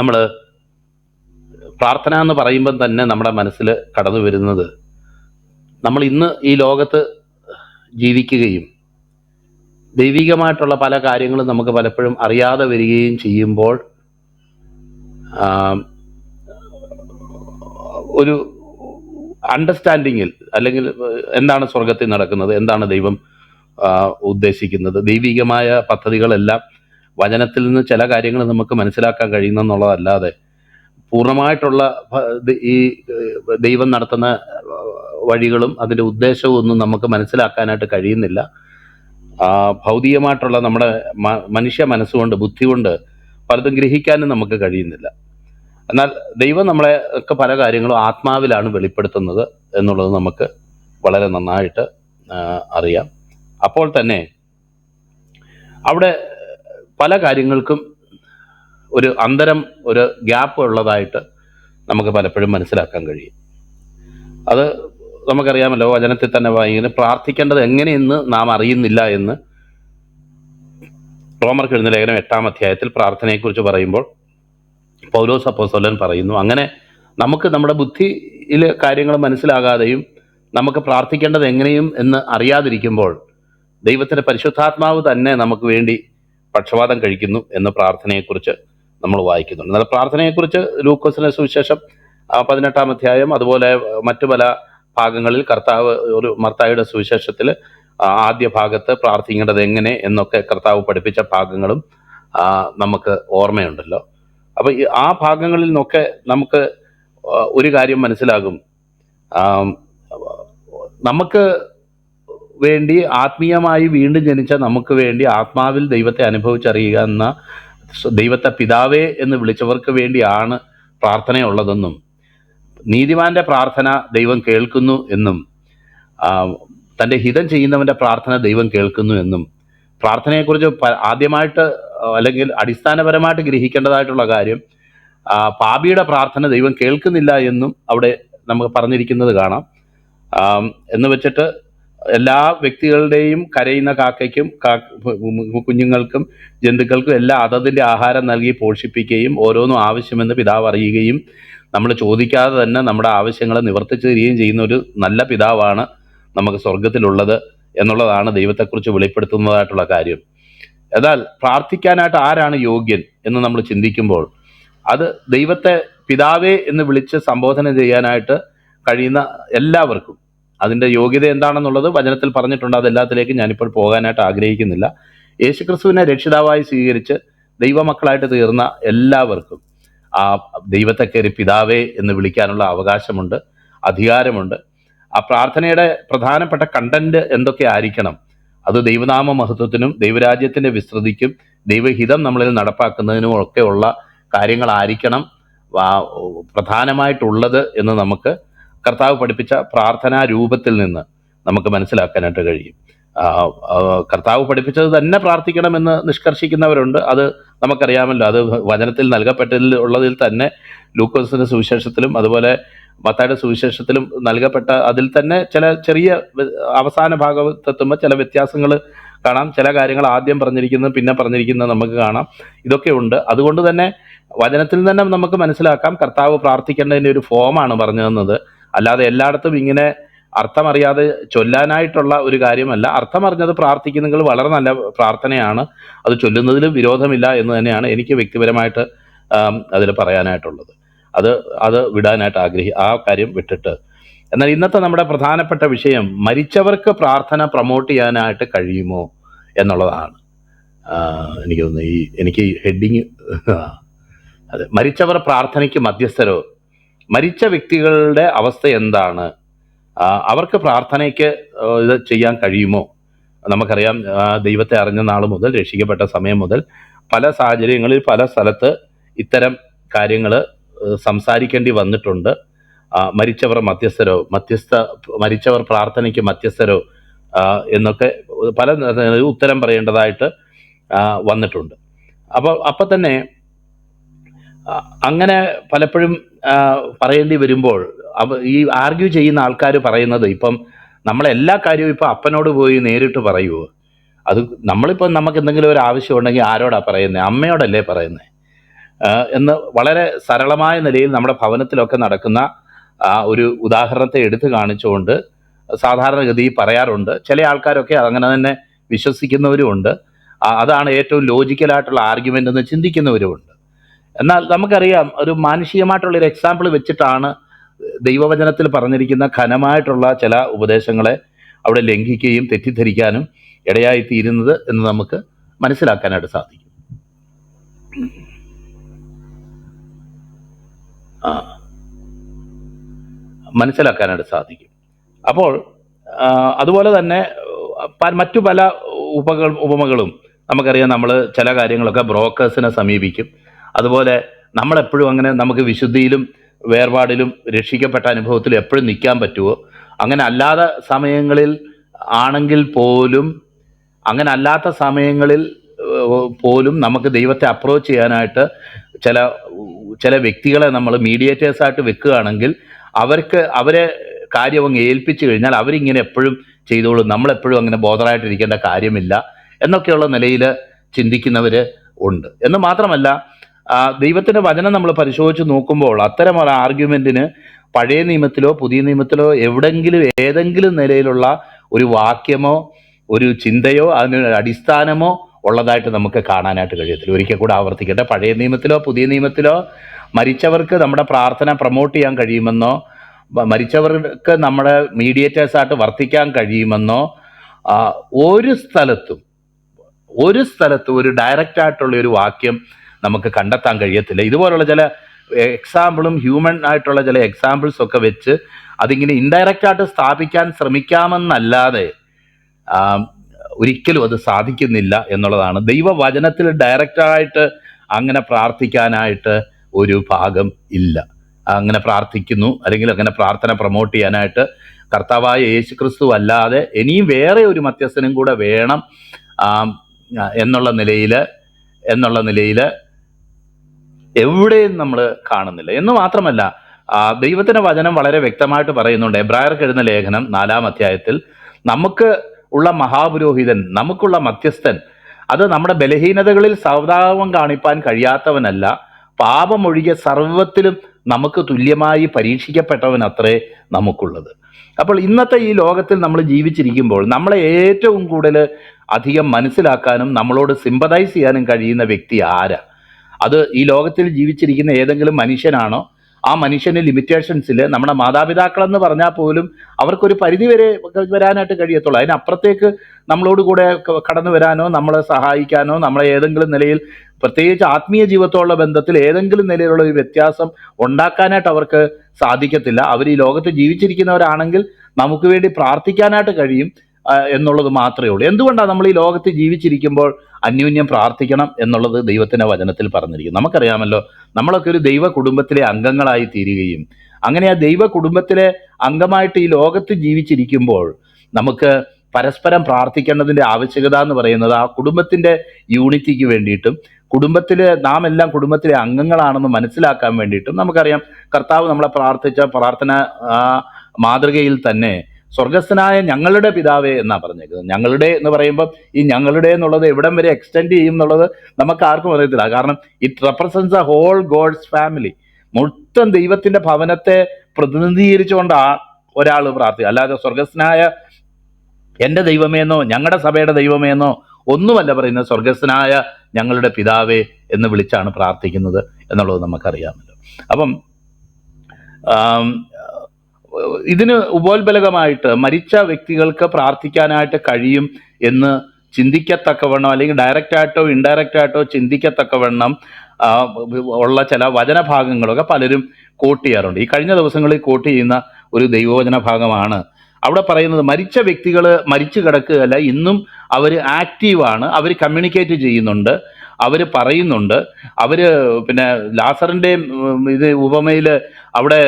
നമ്മൾ പ്രാർത്ഥന എന്ന് പറയുമ്പം തന്നെ നമ്മുടെ മനസ്സിൽ കടന്നു വരുന്നത് നമ്മൾ ഇന്ന് ഈ ലോകത്ത് ജീവിക്കുകയും ദൈവികമായിട്ടുള്ള പല കാര്യങ്ങളും നമുക്ക് പലപ്പോഴും അറിയാതെ വരികയും ചെയ്യുമ്പോൾ ഒരു അണ്ടർസ്റ്റാൻഡിങ്ങിൽ അല്ലെങ്കിൽ എന്താണ് സ്വർഗത്തിൽ നടക്കുന്നത് എന്താണ് ദൈവം ഉദ്ദേശിക്കുന്നത് ദൈവികമായ പദ്ധതികളെല്ലാം വചനത്തിൽ നിന്ന് ചില കാര്യങ്ങൾ നമുക്ക് മനസ്സിലാക്കാൻ കഴിയുന്നെന്നുള്ളതല്ലാതെ പൂർണമായിട്ടുള്ള ഈ ദൈവം നടത്തുന്ന വഴികളും അതിന്റെ ഉദ്ദേശവും ഒന്നും നമുക്ക് മനസ്സിലാക്കാനായിട്ട് കഴിയുന്നില്ല. ഭൗതികമായിട്ടുള്ള നമ്മുടെ മനുഷ്യ മനസ്സുകൊണ്ട് ബുദ്ധി കൊണ്ട് പലതും ഗ്രഹിക്കാനും നമുക്ക് കഴിയുന്നില്ല. എന്നാൽ ദൈവം നമ്മളെ ഒക്കെ പല കാര്യങ്ങളും ആത്മാവിലാണ് വെളിപ്പെടുത്തുന്നത് എന്നുള്ളത് നമുക്ക് വളരെ നന്നായിട്ട് അറിയാം. അപ്പോൾ തന്നെ അവിടെ പല കാര്യങ്ങൾക്കും ഒരു അന്തരം ഒരു ഗ്യാപ്പ് ഉള്ളതായിട്ട് നമുക്ക് പലപ്പോഴും മനസ്സിലാക്കാൻ കഴിയും. അത് നമുക്കറിയാമല്ലോ വചനത്തിൽ തന്നെ വായിക്കുന്നത് പ്രാർത്ഥിക്കേണ്ടത് എങ്ങനെയെന്ന് നാം അറിയുന്നില്ല എന്ന് റോമർക്ക് എഴുന്ന ലേഖനം എട്ടാം അധ്യായത്തിൽ പ്രാർത്ഥനയെക്കുറിച്ച് പറയുമ്പോൾ പൗലോസ് അപ്പോസ്തലൻ പറയുന്നു അങ്ങനെ നമുക്ക് നമ്മുടെ ബുദ്ധിയിൽ കാര്യങ്ങൾ മനസ്സിലാകാതെയും നമുക്ക് പ്രാർത്ഥിക്കേണ്ടത് എങ്ങനെയും എന്ന് അറിയാതിരിക്കുമ്പോൾ ദൈവത്തിന്റെ പരിശുദ്ധാത്മാവ് തന്നെ നമുക്ക് വേണ്ടി പക്ഷപാതം കഴിക്കുന്നു എന്ന പ്രാർത്ഥനയെക്കുറിച്ച് നമ്മൾ വായിക്കുന്നുണ്ട്. എന്നാൽ പ്രാർത്ഥനയെക്കുറിച്ച് ലൂക്കോസിന്റെ സുവിശേഷം പതിനെട്ടാം അധ്യായം അതുപോലെ മറ്റു പല ഭാഗങ്ങളിൽ കർത്താവ് ഒരു മർത്തായുടെ സുവിശേഷത്തിൽ ആദ്യ ഭാഗത്ത് പ്രാർത്ഥിക്കേണ്ടത് എങ്ങനെ എന്നൊക്കെ കർത്താവ് പഠിപ്പിച്ച ഭാഗങ്ങളും നമുക്ക് ഓർമ്മയുണ്ടല്ലോ. അപ്പോൾ ഈ ആ ഭാഗങ്ങളിൽ നിന്നൊക്കെ നമുക്ക് ഒരു കാര്യം മനസ്സിലാകും. നമുക്ക് വേണ്ടി ആത്മീയമായി വീണ്ടും ജനിച്ച നമുക്ക് വേണ്ടി ആത്മാവിൽ ദൈവത്തെ അനുഭവിച്ചറിയുക എന്ന ദൈവത്തെ പിതാവേ എന്ന് വിളിച്ചവർക്ക് വേണ്ടിയാണ് പ്രാർത്ഥനയുള്ളതെന്നും നീതിമാന്റെ പ്രാർത്ഥന ദൈവം കേൾക്കുന്നു എന്നും തന്റെ ഹിതം ചെയ്യുന്നവന്റെ പ്രാർത്ഥന ദൈവം കേൾക്കുന്നു എന്നും പ്രാർത്ഥനയെക്കുറിച്ച് ആദ്യമായിട്ട് അല്ലെങ്കിൽ അടിസ്ഥാനപരമായിട്ട് ഗ്രഹിക്കേണ്ടതായിട്ടുള്ള കാര്യം പാപിയുടെ പ്രാർത്ഥന ദൈവം കേൾക്കുന്നില്ല എന്നും അവിടെ നമുക്ക് പറഞ്ഞിരിക്കുന്നത് കാണാം. എന്ന് വെച്ചിട്ട് എല്ലാ വ്യക്തികളുടെയും കരയുന്ന കാക്കയ്ക്കും കുഞ്ഞുങ്ങൾക്കും ജന്തുക്കൾക്കും എല്ലാ അതതിന്റെ ആഹാരം നൽകി പോഷിപ്പിക്കുകയും ഓരോന്നും ആവശ്യമെന്ന് പിതാവ് അറിയുകയും നമ്മൾ ചോദിക്കാതെ തന്നെ നമ്മുടെ ആവശ്യങ്ങളെ നിവർത്തിച്ചു തരികയും ചെയ്യുന്ന ഒരു നല്ല പിതാവാണ് നമുക്ക് സ്വർഗത്തിലുള്ളത് എന്നുള്ളതാണ് ദൈവത്തെക്കുറിച്ച് വെളിപ്പെടുത്തുന്നതായിട്ടുള്ള കാര്യം. എന്നാൽ പ്രാർത്ഥിക്കാനായിട്ട് ആരാണ് യോഗ്യൻ എന്ന് നമ്മൾ ചിന്തിക്കുമ്പോൾ അത് ദൈവത്തെ പിതാവേ എന്ന് വിളിച്ച് സംബോധന ചെയ്യാനായിട്ട് കഴിയുന്ന എല്ലാവർക്കും അതിന്റെ യോഗ്യത എന്താണെന്നുള്ളത് വചനത്തിൽ പറഞ്ഞിട്ടുണ്ട്. അതെല്ലാത്തിലേക്കും ഞാനിപ്പോൾ പോകാനായിട്ട് ആഗ്രഹിക്കുന്നില്ല. യേശുക്രിസ്തുവിനെ രക്ഷിതാവായി സ്വീകരിച്ച് ദൈവമക്കളായിട്ട് തീർന്ന എല്ലാവർക്കും ആ ദൈവത്തെ കയറി പിതാവേ എന്ന് വിളിക്കാനുള്ള അവകാശമുണ്ട് അധികാരമുണ്ട്. ആ പ്രാർത്ഥനയുടെ പ്രധാനപ്പെട്ട കണ്ടന്റ് എന്തൊക്കെ ആയിരിക്കണം? അത് ദൈവനാമ മഹത്വത്തിനും ദൈവരാജ്യത്തിന്റെ വിസ്തൃതിക്കും ദൈവഹിതം നമ്മളിൽ നടപ്പാക്കുന്നതിനും ഒക്കെയുള്ള കാര്യങ്ങളായിരിക്കണം പ്രധാനമായിട്ടുള്ളത് എന്ന് നമുക്ക് കർത്താവ് പഠിപ്പിച്ച പ്രാർത്ഥനാ രൂപത്തിൽ നിന്ന് നമുക്ക് മനസ്സിലാക്കാനായിട്ട് കഴിയും. കർത്താവ് പഠിപ്പിച്ചത് തന്നെ പ്രാർത്ഥിക്കണമെന്ന് നിഷ്കർഷിക്കുന്നവരുണ്ട്. അത് നമുക്കറിയാമല്ലോ. അത് വചനത്തിൽ നൽകപ്പെട്ടതിൽ ഉള്ളതിൽ തന്നെ ലൂക്കോസിന്റെ സുവിശേഷത്തിലും അതുപോലെ മത്തായുടെ സുവിശേഷത്തിലും നൽകപ്പെട്ട അതിൽ തന്നെ ചില ചെറിയ അവസാന ഭാഗത്തെത്തുമ്പോൾ ചില വ്യത്യാസങ്ങൾ കാണാം. ചില കാര്യങ്ങൾ ആദ്യം പറഞ്ഞിരിക്കുന്നത് പിന്നെ പറഞ്ഞിരിക്കുന്നത് നമുക്ക് കാണാം. ഇതൊക്കെ ഉണ്ട്. അതുകൊണ്ട് തന്നെ വചനത്തിൽ തന്നെ നമുക്ക് മനസ്സിലാക്കാം. കർത്താവ് പ്രാർത്ഥിക്കേണ്ടതിന്റെ ഒരു ഫോമാണ് പറഞ്ഞു തന്നത്. അല്ലാതെ എല്ലായിടത്തും ഇങ്ങനെ അർത്ഥമറിയാതെ ചൊല്ലാനായിട്ടുള്ള ഒരു കാര്യമല്ല. അർത്ഥമറിഞ്ഞത് പ്രാർത്ഥിക്കുന്നെങ്കിൽ വളരെ നല്ല പ്രാർത്ഥനയാണ്. അത് ചൊല്ലുന്നതിലും വിരോധമില്ല എന്ന് തന്നെയാണ് എനിക്ക് വ്യക്തിപരമായിട്ട് അതിൽ പറയാനായിട്ടുള്ളത്. അത് അത് വിടാനായിട്ട് ആഗ്രഹി ആ കാര്യം വിട്ടിട്ട്. എന്നാൽ ഇന്നത്തെ നമ്മുടെ പ്രധാനപ്പെട്ട വിഷയം മരിച്ചവർക്ക് പ്രാർത്ഥന പ്രൊമോട്ട് ചെയ്യാനായിട്ട് കഴിയുമോ എന്നുള്ളതാണ്. എനിക്ക് തോന്നുന്നു ഈ എനിക്ക് ഹെഡിങ് അതെ. മരിച്ചവർ പ്രാർത്ഥനയ്ക്ക് മധ്യസ്ഥരോ? മരിച്ച വ്യക്തികളുടെ അവസ്ഥ എന്താണ്? അവർക്ക് പ്രാർത്ഥനയ്ക്ക് ഇത് ചെയ്യാൻ കഴിയുമോ? നമുക്കറിയാം ദൈവത്തെ അറിഞ്ഞ നാൾ മുതൽ രക്ഷിക്കപ്പെട്ട സമയം മുതൽ പല സാഹചര്യങ്ങളിൽ പല സ്ഥലത്ത് ഇത്തരം കാര്യങ്ങൾ സംസാരിക്കേണ്ടി വന്നിട്ടുണ്ട്. മരിച്ചവർ മധ്യസ്ഥരോ മധ്യസ്ഥ മരിച്ചവർ പ്രാർത്ഥനയ്ക്ക് മധ്യസ്ഥരോ എന്നൊക്കെ പല ഉത്തരം പറയേണ്ടതായിട്ട് വന്നിട്ടുണ്ട്. അപ്പോൾ അപ്പം തന്നെ അങ്ങനെ പലപ്പോഴും പറയേണ്ടി വരുമ്പോൾ ഈ ആർഗ്യൂ ചെയ്യുന്ന ആൾക്കാർ പറയുന്നത് ഇപ്പം നമ്മളെല്ലാ കാര്യവും ഇപ്പം അപ്പനോട് പോയി നേരിട്ട് പറയുമോ അത് നമ്മളിപ്പം നമുക്ക് എന്തെങ്കിലും ഒരു ആവശ്യം ഉണ്ടെങ്കിൽ ആരോടാ പറയുന്നത് അമ്മയോടല്ലേ പറയുന്നത് എന്ന് വളരെ സരളമായ നിലയിൽ നമ്മുടെ ഭവനത്തിലൊക്കെ നടക്കുന്ന ഒരു ഉദാഹരണത്തെ എടുത്തു കാണിച്ചുകൊണ്ട് സാധാരണഗതി പറയാറുണ്ട്. ചില ആൾക്കാരൊക്കെ അങ്ങനെ തന്നെ വിശ്വസിക്കുന്നവരുമുണ്ട്. അതാണ് ഏറ്റവും ലോജിക്കലായിട്ടുള്ള ആർഗ്യുമെന്റ് എന്ന് ചിന്തിക്കുന്നവരുമുണ്ട്. എന്നാൽ നമുക്കറിയാം ഒരു മാനുഷികമായിട്ടുള്ള ഒരു എക്സാമ്പിൾ വെച്ചിട്ടാണ് ദൈവവചനത്തിൽ പറഞ്ഞിരിക്കുന്ന ഘനമായിട്ടുള്ള ചില ഉപദേശങ്ങളെ അവിടെ ലംഘിക്കുകയും തെറ്റിദ്ധരിക്കാനും ഇടയായി തീരുന്നത് എന്ന് നമുക്ക് മനസ്സിലാക്കാനായിട്ട് സാധിക്കും. മനസ്സിലാക്കാനായിട്ട് സാധിക്കും. അപ്പോൾ അതുപോലെ തന്നെ മറ്റു പല ഉപകൾ ഉപമകളും നമുക്കറിയാം നമ്മൾ ചില കാര്യങ്ങളൊക്കെ ബ്രോക്കേഴ്സിനെ സമീപിക്കും. അതുപോലെ നമ്മളെപ്പോഴും അങ്ങനെ നമുക്ക് വിശുദ്ധിയിലും വേർപാടിലും രക്ഷിക്കപ്പെട്ട അനുഭവത്തിലും എപ്പോഴും നിൽക്കാൻ പറ്റുമോ? അങ്ങനെ അല്ലാത്ത സമയങ്ങളിൽ ആണെങ്കിൽ പോലും അങ്ങനെ അല്ലാത്ത സമയങ്ങളിൽ പോലും നമുക്ക് ദൈവത്തെ അപ്രോച്ച് ചെയ്യാനായിട്ട് ചില ചില വ്യക്തികളെ നമ്മൾ മീഡിയേറ്റേഴ്സായിട്ട് വെക്കുകയാണെങ്കിൽ അവർക്ക് അവരെ കാര്യം അങ്ങ് ഏൽപ്പിച്ചു കഴിഞ്ഞാൽ അവരിങ്ങനെ എപ്പോഴും ചെയ്തോളും. നമ്മളെപ്പോഴും അങ്ങനെ ബോധറായിട്ടിരിക്കേണ്ട കാര്യമില്ല എന്നൊക്കെയുള്ള നിലയിൽ ചിന്തിക്കുന്നവർ ഉണ്ട്. എന്ന് മാത്രമല്ല ദൈവത്തിന്റെ വചനം നമ്മൾ പരിശോധിച്ച് നോക്കുമ്പോൾ അത്തരം ഒരു ആർഗ്യുമെന്റിന് പഴയ നിയമത്തിലോ പുതിയ നിയമത്തിലോ എവിടെങ്കിലും ഏതെങ്കിലും നിലയിലുള്ള ഒരു വാക്യമോ ഒരു ചിന്തയോ അതിന് അടിസ്ഥാനമോ ഉള്ളതായിട്ട് നമുക്ക് കാണാനായിട്ട് കഴിയത്തില്ല. ഒരിക്കൽ കൂടെ ആവർത്തിക്കട്ടെ. പഴയ നിയമത്തിലോ പുതിയ നിയമത്തിലോ മരിച്ചവർക്ക് നമ്മുടെ പ്രാർത്ഥന പ്രൊമോട്ട് ചെയ്യാൻ കഴിയുമെന്നോ മരിച്ചവർക്ക് നമ്മുടെ മീഡിയേറ്റേഴ്സായിട്ട് വർത്തിക്കാൻ കഴിയുമെന്നോ ഒരു സ്ഥലത്തും ഒരു സ്ഥലത്തും ഒരു ഡയറക്റ്റ് ആയിട്ടുള്ള ഒരു വാക്യം നമുക്ക് കണ്ടെത്താൻ കഴിയത്തില്ല. ഇതുപോലുള്ള ചില എക്സാമ്പിളും ഹ്യൂമൻ ആയിട്ടുള്ള ചില എക്സാമ്പിൾസ് ഒക്കെ വെച്ച് അതിങ്ങനെ ഇൻഡയറക്റ്റ് ആയിട്ട് സ്ഥാപിക്കാൻ ശ്രമിക്കാമെന്നല്ലാതെ ഒരിക്കലും അത് സാധിക്കുന്നില്ല എന്നുള്ളതാണ്. ദൈവവചനത്തിൽ ഡയറക്റ്റായിട്ട് അങ്ങനെ പ്രാർത്ഥിക്കാനായിട്ട് ഒരു ഭാഗം ഇല്ല. അങ്ങനെ പ്രാർത്ഥിക്കുന്നു അല്ലെങ്കിൽ അങ്ങനെ പ്രാർത്ഥന പ്രൊമോട്ട് ചെയ്യാനായിട്ട് കർത്താവായ യേശു ക്രിസ്തു അല്ലാതെ ഇനിയും വേറെ ഒരു മധ്യസ്ഥനും കൂടെ വേണം എന്നുള്ള നിലയിൽ എന്നുള്ള നിലയിൽ എവിടെയും നമ്മൾ കാണുന്നില്ല. എന്ന് മാത്രമല്ല ദൈവത്തിന്റെ വചനം വളരെ വ്യക്തമായിട്ട് പറയുന്നുണ്ട്. എബ്രായർക്ക് എഴുതുന്ന ലേഖനം നാലാം അധ്യായത്തിൽ നമുക്ക് ഉള്ള മഹാപുരോഹിതൻ നമുക്കുള്ള മധ്യസ്ഥൻ അത് നമ്മുടെ ബലഹീനതകളിൽ സൗതാപം കാണിപ്പാൻ കഴിയാത്തവനല്ല. പാപമൊഴികെ സർവത്തിലും നമുക്ക് തുല്യമായി പരീക്ഷിക്കപ്പെട്ടവൻ അത്രേ നമുക്കുള്ളത്. അപ്പോൾ ഇന്നത്തെ ഈ ലോകത്തിൽ നമ്മൾ ജീവിച്ചിരിക്കുമ്പോൾ നമ്മളെ ഏറ്റവും കൂടുതൽ അധികം മനസ്സിലാക്കാനും നമ്മളോട് സിമ്പതൈസ് ചെയ്യാനും കഴിയുന്ന വ്യക്തി ആരാ? അത് ഈ ലോകത്തിൽ ജീവിച്ചിരിക്കുന്ന ഏതെങ്കിലും മനുഷ്യനാണോ ആ മനുഷ്യന് ലിമിറ്റേഷൻസിൽ നമ്മുടെ മാതാപിതാക്കളെന്ന് പറഞ്ഞാൽ പോലും അവർക്കൊരു പരിധി വരെ വരാനായിട്ട് കഴിയത്തുള്ളൂ. അതിനപ്പുറത്തേക്ക് നമ്മളോട് കൂടെ കടന്നു വരാനോ നമ്മളെ സഹായിക്കാനോ നമ്മളെ ഏതെങ്കിലും നിലയിൽ പ്രത്യേകിച്ച് ആത്മീയ ജീവിതത്തോടുള്ള ബന്ധത്തിൽ ഏതെങ്കിലും നിലയിലുള്ള ഒരു വ്യത്യാസം ഉണ്ടാക്കാനായിട്ട് അവർക്ക് സാധിക്കത്തില്ല. അവർ ഈ ലോകത്ത് ജീവിച്ചിരിക്കുന്നവരാണെങ്കിൽ നമുക്ക് വേണ്ടി പ്രാർത്ഥിക്കാനായിട്ട് കഴിയും എന്നുള്ളത് മാത്രമേ ഉള്ളൂ. എന്തുകൊണ്ടാണ് നമ്മൾ ഈ ലോകത്ത് ജീവിച്ചിരിക്കുമ്പോൾ അന്യോന്യം പ്രാർത്ഥിക്കണം എന്നുള്ളത് ദൈവത്തിന്റെ വചനത്തിൽ പറഞ്ഞിരിക്കും നമുക്കറിയാമല്ലോ നമ്മളൊക്കെ ഒരു ദൈവ കുടുംബത്തിലെ അംഗങ്ങളായി തീരുകയും അങ്ങനെ ആ ദൈവ കുടുംബത്തിലെ അംഗമായിട്ട് ഈ ലോകത്ത് ജീവിച്ചിരിക്കുമ്പോൾ നമുക്ക് പരസ്പരം പ്രാർത്ഥിക്കേണ്ടതിന്റെ ആവശ്യകത എന്ന് പറയുന്നത് ആ കുടുംബത്തിന്റെ യൂണിറ്റിക്ക് വേണ്ടിയിട്ടും കുടുംബത്തിൽ നാം എല്ലാം കുടുംബത്തിലെ അംഗങ്ങളാണെന്ന് മനസ്സിലാക്കാൻ വേണ്ടിയിട്ടും നമുക്കറിയാം കർത്താവ് നമ്മളെ പ്രാർത്ഥിച്ച പ്രാർത്ഥന മാതൃകയിൽ തന്നെ സ്വർഗസ്ഥനായ ഞങ്ങളുടെ പിതാവേ എന്നാണ് പറഞ്ഞേക്കുന്നത്. ഞങ്ങളുടെ എന്ന് പറയുമ്പോൾ ഈ ഞങ്ങളുടെ എന്നുള്ളത് എവിടം വരെ എക്സ്റ്റെൻഡ് ചെയ്യും എന്നുള്ളത് നമുക്ക് ആർക്കും അറിയത്തില്ല. കാരണം it represents a whole God's family മൊത്തം ദൈവത്തിന്റെ ഭവനത്തെ പ്രതിനിധീകരിച്ചുകൊണ്ടാണ് ഒരാൾ പ്രാർത്ഥിക്കുക അല്ലാതെ സ്വർഗസ്ഥനായ എന്റെ ദൈവമേന്നോ ഞങ്ങളുടെ സഭയുടെ ദൈവമേന്നോ ഒന്നുമല്ല പറയുന്നത് സ്വർഗസ്ഥനായ ഞങ്ങളുടെ പിതാവേ എന്ന് വിളിച്ചാണ് പ്രാർത്ഥിക്കുന്നത് എന്നുള്ളത് നമുക്കറിയാമല്ലോ. അപ്പം ഇതിന് ഉപോത്ബലകമായിട്ട് മരിച്ച വ്യക്തികൾക്ക് പ്രാർത്ഥിക്കാനായിട്ട് കഴിയും എന്ന് ചിന്തിക്കത്തക്കവണ്ണം അല്ലെങ്കിൽ ഡയറക്റ്റ് ആയിട്ടോ ഇൻഡയറക്റ്റ് ആയിട്ടോ ചിന്തിക്കത്തക്കവണ്ണം ഉള്ള ചില വചനഭാഗങ്ങളൊക്കെ പലരും കോട്ട് ചെയ്യാറുണ്ട്. ഈ കഴിഞ്ഞ ദിവസങ്ങളിൽ കോട്ട് ചെയ്യുന്ന ഒരു ദൈവവചന ഭാഗമാണ്. അവിടെ പറയുന്നത് മരിച്ച വ്യക്തികൾ മരിച്ചു കിടക്കുകയല്ല ഇന്നും അവർ ആക്റ്റീവാണ് അവർ കമ്മ്യൂണിക്കേറ്റ് ചെയ്യുന്നുണ്ട് അവർ പറയുന്നുണ്ട്. അവർ പിന്നെ ലാസറിന്റെയും ഇത് ഉപമയിൽ അവിടെ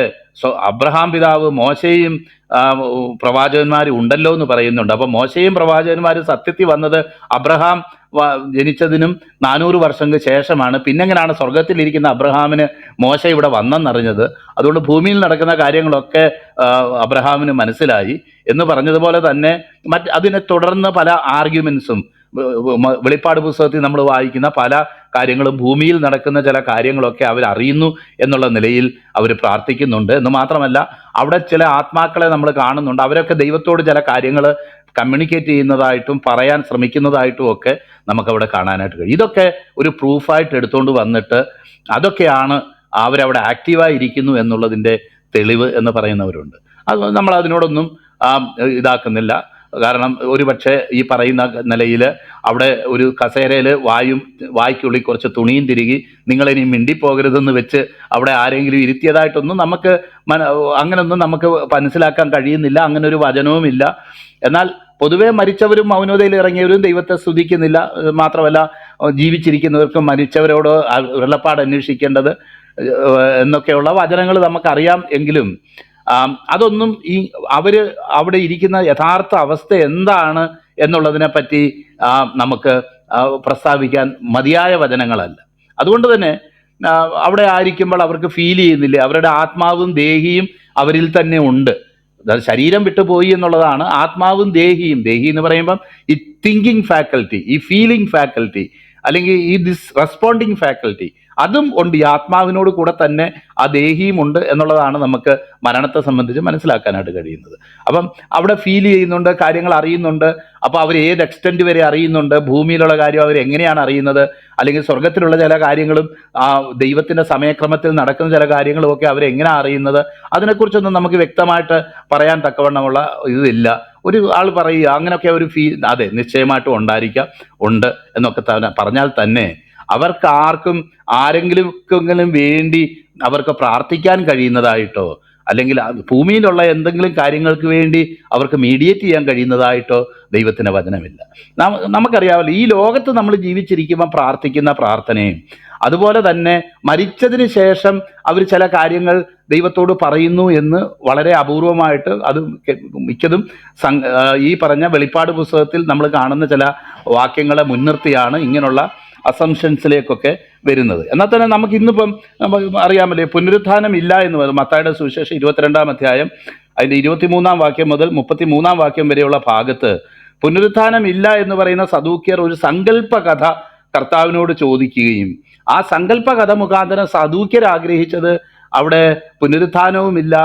അബ്രഹാം പിതാവ് മോശയും പ്രവാചകന്മാരും ഉണ്ടല്ലോ എന്ന് പറയുന്നുണ്ട്. അപ്പോൾ മോശയും പ്രവാചകന്മാരും സത്യത്തിൽ വന്നത് അബ്രഹാം ജനിച്ചതിനും നാനൂറ് വർഷങ്ങൾക്ക് ശേഷമാണ്. പിന്നെങ്ങനെയാണ് സ്വർഗത്തിലിരിക്കുന്ന അബ്രഹാമിന് മോശ ഇവിടെ വന്നെന്നറിഞ്ഞത്? അതുകൊണ്ട് ഭൂമിയിൽ നടക്കുന്ന കാര്യങ്ങളൊക്കെ അബ്രഹാമിന് മനസ്സിലായി. എന്ന് പറഞ്ഞതുപോലെ തന്നെ മറ്റ് അതിനെ തുടർന്ന് പല ആർഗ്യുമെന്റ്സും മ- വെളിപ്പാട് പുസ്തകത്തിൽ നമ്മൾ വായിക്കുന്ന പല കാര്യങ്ങളും ഭൂമിയിൽ നടക്കുന്ന ചില കാര്യങ്ങളൊക്കെ അവരറിയുന്നു എന്നുള്ള നിലയിൽ അവർ പ്രാർത്ഥിക്കുന്നുണ്ട്. എന്ന് മാത്രമല്ല അവിടെ ചില ആത്മാക്കളെ നമ്മൾ കാണുന്നുണ്ട്. അവരൊക്കെ ദൈവത്തോട് ചില കാര്യങ്ങൾ കമ്മ്യൂണിക്കേറ്റ് ചെയ്യുന്നതായിട്ടും പറയാൻ ശ്രമിക്കുന്നതായിട്ടും ഒക്കെ നമുക്കവിടെ കാണാനായിട്ട് കഴിയും. ഇതൊക്കെ ഒരു പ്രൂഫായിട്ട് എടുത്തുകൊണ്ട് വന്നിട്ട് അതൊക്കെയാണ് അവരവിടെ ആക്റ്റീവായി ഇരിക്കുന്നു എന്നുള്ളതിന്റെ തെളിവ് എന്ന് പറയുന്നവരുണ്ട്. അത് നമ്മൾ അതിനോടൊന്നും ഇതാക്കുന്നില്ല. കാരണം ഒരു പക്ഷേ ഈ പറയുന്ന നിലയിൽ അവിടെ ഒരു കസേരയിൽ വായും വായ്ക്കുള്ളിൽ കുറച്ച് തുണിയും തിരികി നിങ്ങളിനി മിണ്ടിപ്പോകരുതെന്ന് വെച്ച് അവിടെ ആരെങ്കിലും ഇരുത്തിയതായിട്ടൊന്നും നമുക്ക് മന അങ്ങനൊന്നും നമുക്ക് മനസ്സിലാക്കാൻ കഴിയുന്നില്ല അങ്ങനെ ഒരു വചനവുമില്ല എന്നാൽ പൊതുവേ മരിച്ചവരും മൗനതയിൽ ഇറങ്ങിയവരും ദൈവത്തെ സ്തുതിക്കുന്നില്ല മാത്രമല്ല ജീവിച്ചിരിക്കുന്നവർക്കും മരിച്ചവരോട് വെള്ളപ്പാട് അന്വേഷിക്കേണ്ടത് എന്നൊക്കെയുള്ള വചനങ്ങൾ നമുക്കറിയാം എങ്കിലും അതൊന്നും ഈ അവർ അവിടെ ഇരിക്കുന്ന യഥാർത്ഥ അവസ്ഥ എന്താണ് എന്നുള്ളതിനെ പറ്റി നമുക്ക് പ്രസ്താവിക്കാൻ മതിയായ വചനങ്ങളല്ല. അതുകൊണ്ട് തന്നെ അവിടെ ആയിരിക്കുമ്പോൾ അവർക്ക് ഫീൽ ചെയ്യുന്നില്ല? അവരുടെ ആത്മാവും ദേഹിയും അവരിൽ തന്നെ ഉണ്ട്. ശരീരം വിട്ടുപോയി എന്നുള്ളതാണ് ആത്മാവും ദേഹിയും. ദേഹി എന്ന് പറയുമ്പം ഈ തിങ്കിങ് ഫാക്കൽറ്റി ഈ ഫീലിംഗ് ഫാക്കൽറ്റി അല്ലെങ്കിൽ ഈ ദിസ് റെസ്പോണ്ടിങ് ഫാക്കൽറ്റി അതും ഉണ്ട്. ഈ ആത്മാവിനോട് കൂടെ തന്നെ ആ ദേഹിയുമുണ്ട് എന്നുള്ളതാണ് നമുക്ക് മരണത്തെ സംബന്ധിച്ച് മനസ്സിലാക്കാനായിട്ട് കഴിയുന്നത്. അപ്പം അവിടെ ഫീൽ ചെയ്യുന്നുണ്ട് കാര്യങ്ങൾ അറിയുന്നുണ്ട്. അപ്പോൾ അവർ ഏത് എക്സ്റ്റെന്റ് വരെ അറിയുന്നുണ്ട്? ഭൂമിയിലുള്ള കാര്യം അവർ എങ്ങനെയാണ് അറിയുന്നത്? അല്ലെങ്കിൽ സ്വർഗത്തിലുള്ള ചില കാര്യങ്ങളും ആ ദൈവത്തിന്റെ സമയക്രമത്തിൽ നടക്കുന്ന ചില കാര്യങ്ങളും ഒക്കെ അവരെങ്ങനെ അറിയുന്നത്? അതിനെക്കുറിച്ചൊന്നും നമുക്ക് വ്യക്തമായിട്ട് പറയാൻ തക്കവണ്ണമുള്ള ഇതില്ല. ഒരു ആൾ പറയുക അങ്ങനെയൊക്കെ ഒരു ഫീ അതെ നിശ്ചയമായിട്ടും ഉണ്ടായിരിക്കാം ഉണ്ട് എന്നൊക്കെ പറഞ്ഞാൽ തന്നെ അവർക്ക് ആർക്കും ആരെങ്കിലും വേണ്ടി അവർക്ക് പ്രാർത്ഥിക്കാൻ കഴിയുന്നതായിട്ടോ അല്ലെങ്കിൽ ഭൂമിയിലുള്ള എന്തെങ്കിലും കാര്യങ്ങൾക്ക് വേണ്ടി അവർക്ക് മീഡിയേറ്റ് ചെയ്യാൻ കഴിയുന്നതായിട്ടോ ദൈവത്തിന് വചനമില്ല. നമുക്കറിയാമല്ലോ ഈ ലോകത്ത് നമ്മൾ ജീവിച്ചിരിക്കുമ്പോൾ പ്രാർത്ഥിക്കുന്ന പ്രാർത്ഥനയും അതുപോലെ തന്നെ മരിച്ചതിന് ശേഷം അവർ ചില കാര്യങ്ങൾ ദൈവത്തോട് പറയുന്നു എന്ന് വളരെ അപൂർവമായിട്ട് അത് മിക്കതും ഈ പറഞ്ഞ വെളിപ്പാട് പുസ്തകത്തിൽ നമ്മൾ കാണുന്ന ചില വാക്യങ്ങളെ മുൻനിർത്തിയാണ് ഇങ്ങനെയുള്ള അസംഷൻസിലേക്കൊക്കെ വരുന്നത്. എന്നാൽ തന്നെ നമുക്ക് ഇന്നിപ്പം നമുക്ക് അറിയാമല്ലേ പുനരുത്ഥാനം ഇല്ല എന്ന് പറയുന്നത് മത്തായുടെ സുവിശേഷം ഇരുപത്തിരണ്ടാം അധ്യായം അതിന്റെ ഇരുപത്തിമൂന്നാം വാക്യം മുതൽ മുപ്പത്തി മൂന്നാം വാക്യം വരെയുള്ള ഭാഗത്ത് പുനരുത്ഥാനം ഇല്ല എന്ന് പറയുന്ന സദൂക്യർ ഒരു സങ്കല്പ കഥ കർത്താവിനോട് ചോദിക്കുകയും ആ സങ്കല്പ കഥ മുഖാന്തരം സദൂക്യർ ആഗ്രഹിച്ചത് അവിടെ പുനരുത്ഥാനവുമില്ല